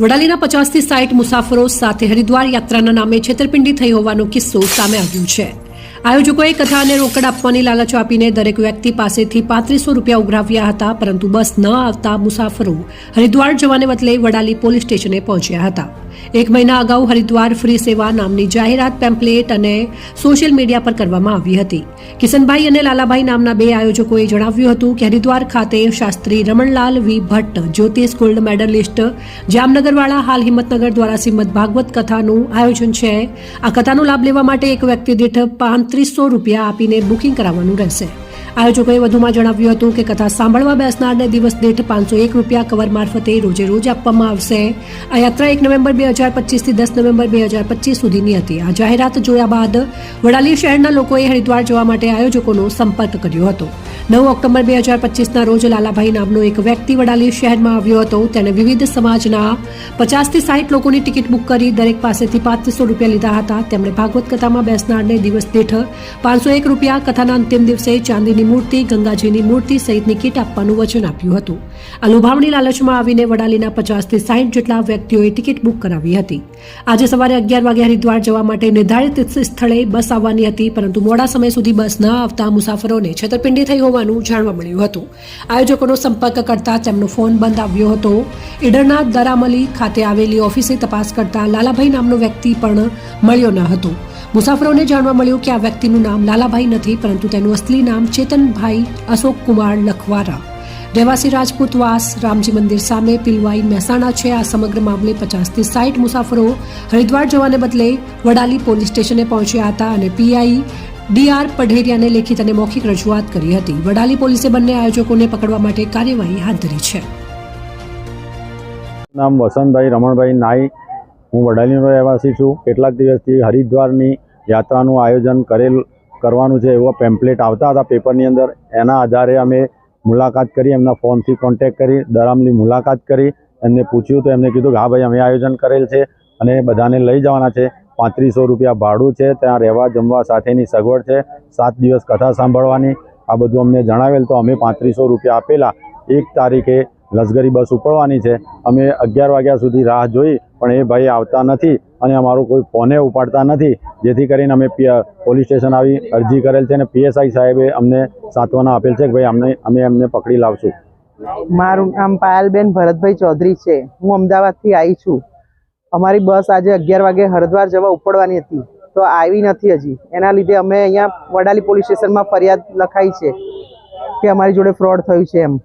વડાલીના પચાસથી સાઠ મુસાફરો સાથે હરિદ્વાર યાત્રાના નામે છેતરપિંડી થઈ હોવાનો કિસ્સો સામે આવ્યો છે. આયોજકોએ કથા અને રોકડ આપવાની લાલચ આપીને દરેક વ્યક્તિ પાસેથી પાંત્રીસો રૂપિયા ઉઘરાવ્યા હતા, પરંતુ બસ ન આવતા મુસાફરો હરિદ્વાર જવાને બદલે વડાલી પોલીસ સ્ટેશને પહોંચ્યા હતા. એક મહિના અગાઉ હરિદ્વાર ફ્રી સેવા નામની જાહેરાત, પેમ્પલેટ અને સોશિયલ મીડિયા પર કરવામાં આવી હતી. કિશનભાઈ અને લાલાભાઈ નામના બે આયોજકોએ જણાવ્યું હતું કે હરિદ્વાર ખાતે શાસ્ત્રી રમણલાલ વી. ભટ્ટ, જ્યોતિષ ગોલ્ડ મેડલિસ્ટ જામનગરવાળા હાલ હિંમતનગર દ્વારા શ્રીમદ ભાગવત કથાનું આયોજન છે. આ કથાનો લાભ લેવા માટે એક વ્યક્તિ દીઠ પાંત્રીસો રૂપિયા આપીને બુકિંગ કરાવવાનું રહેશે. આયોજકોએ વધુમાં જણાવ્યું હતું કે કથા સાંભળવા બેસનારને દિવસ દીઠ પાંચસો એક રૂપિયા કવર મારફતે રોજે રોજ આપવામાં આવશે. આ યાત્રા એક નવેમ્બર બે હજાર પચીસથી દસ નવેમ્બર બે હજાર પચીસ સુધીની હતી. આ જાહેરાત જોયા બાદ વડાલી શહેરના લોકોએ હરિદ્વાર જવા માટે આયોજકોનો સંપર્ક કર્યો હતો. નવ ઓક્ટોબર બે હજાર પચીસના રોજ લાલાભાઈ નામનો એક વ્યક્તિ વડાલી શહેરમાં આવ્યો હતો. તેણે વિવિધ સમાજના પચાસથી સાઠ લોકોની ટિકિટ બુક કરી, દરેક પાસેથી પાંચસો રૂપિયા લીધા હતા. તેમણે ભાગવત કથામાં બેસનારને દિવસ દીઠ પાંચસો એક રૂપિયા કથાના અંતિમ દિવસે ચાંદીની મૂર્તિ, ગંગાજીની મૂર્તિ સહિતની કીટ આપવાનું વચન આપ્યું હતું. આ લોભામણી લાલચમાં આવીને વડાલીના પચાસથી સાઠ જેટલા વ્યક્તિઓએ ટિકિટ બુક કરાવી હતી. આજે સવારે અગિયાર વાગે હરિદ્વાર જવા માટે નિર્ધારિત સ્થળે બસ આવવાની હતી, પરંતુ મોડા સમય સુધી બસ ન આવતા મુસાફરોને છેતરપિંડી થઈ હોવાનું જાણવા મળ્યું હતું. આયોજકોનો સંપર્ક કરતા તેમનો ફોન બંધ આવ્યો હતો. ઈડરના દરામલી ખાતે આવેલી ઓફિસે તપાસ કરતા લાલાભાઈ નામનો વ્યક્તિ પણ મળ્યો ન હતો. મુસાફરોને જાણવા મળ્યું કે આ વ્યક્તિનું નામ લાલાભાઈ નથી, પરંતુ તેનું અસલી નામ ચેતનભાઈ અશોક કુમાર લખવારા. રહેવાસી રાજપૂત વાસ, રામજી મંદિર સામે પિલવાઈ મહેસાણા છે. આ સમગ્ર મામલે પચાસથી સાઠ મુસાફરો હરિદ્વાર જવાને બદલે વડાલી પોલીસ સ્ટેશને પહોંચ્યા હતા અને પીઆઈ ડીઆર પઢેરિયાને લેખિત અને મૌખિક રજૂઆત કરી હતી. વડાલી પોલીસે બંને આયોજકોને પકડવા માટે કાર્યવાહી હાથ ધરી છે. નામ વસંતભાઈ રમણભાઈ નાઈ. હું વડાલીનો રહેવાસી છું. કેટલાક દિવસથી હરિદ્વારની યાત્રાનું આયોજન કરેલ, કરવાનું છે એવો પેમ્પલેટ આવતા હતા પેપરની અંદર. એના આધારે અમે મુલાકાત કરી, એમના ફોનથી કોન્ટેક કરી, દરામની મુલાકાત કરી. એમને પૂછ્યું તો એમને કીધું કે હા ભાઈ, અમે આયોજન કરેલ છે અને બધાને લઈ જવાના છે. પાંત્રીસો રૂપિયા ભાડું છે, ત્યાં રહેવા જમવા સાથેની સગવડ છે, સાત દિવસ કથા સાંભળવાની, આ બધું અમને જણાવેલ, તો અમે પાંત્રીસો રૂપિયા આપેલા. એક તારીખે લશ્કરી બસ ઉપડવાની છે, અમે અગિયાર વાગ્યા સુધી રાહ જોઈ, પણ એ ભાઈ આવતા નથી અને અમારું કોઈ ફોને ઉપાડતા નથી, જેથી કરીને અમે પોલીસ સ્ટેશન આવી અરજી કરેલ છે અને પીએસઆઈ સાહેબે અમને સાંત્વના આપેલ છે કે ભાઈ અમને, અમે એમને પકડી લાવશું. મારું નામ પાયલબેન ભરતભાઈ ચૌધરી છે. હું અમદાવાદથી આવી છું. અમારી બસ આજે અગિયાર વાગે હરદ્વાર જવા ઉપડવાની હતી. તો આવી નથી હજી. એના લીધે અમે અહીંયા વડાલી પોલીસ સ્ટેશનમાં ફરિયાદ લખાઈ છે કે અમારી જોડે ફ્રોડ થયું છે એમ.